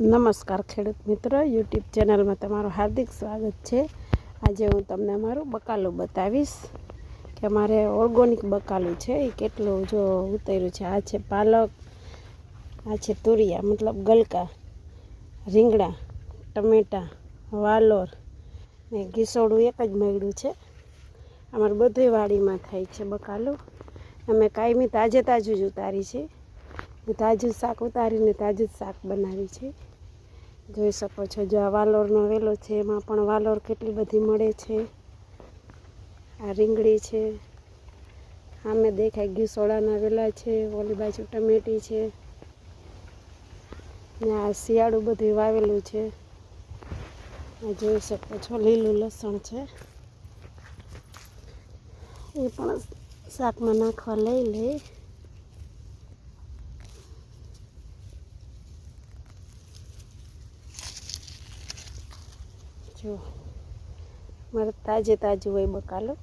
નમસ્કાર ખેડૂત મિત્રો યુટ્યુબ ચેનલમાં તમારું હાર્દિક સ્વાગત છે. આજે હું તમને અમારું બકાલું બતાવીશ કે અમારે ઓર્ગોનિક બકાલું છે, એ કેટલું જો ઉતર્યું છે. આ છે પાલક, આ છે તુરિયા, મતલબ ગલકા, રીંગણા, ટમેટાં, વાલોર ને ઘીસોડું એક જ મળ્યું છે. અમારે બધી વાડીમાં થાય છે બકાલું. અમે કાયમી તાજે તાજું જ ઉતારી છે તાજું શાક ઉતારીને તાજું જ શાક બનાવી છે જોઈ શકો છો જો આ વાલોરનો વેલો છે, એમાં પણ વાલોર કેટલી બધી મળે છે. આ રીંગણી છે, સામે દેખાય ઘી સોડાના વેલા છે, ઓલી બાજુ ટમેટી છે. ને આ શિયાળું બધું વાવેલું છે. આ જોઈ શકો છો લીલું લસણ છે. એ પણ શાકમાં નાખવા લઈ લઈ જો મારે તાજે તાજું હોય બકાલું.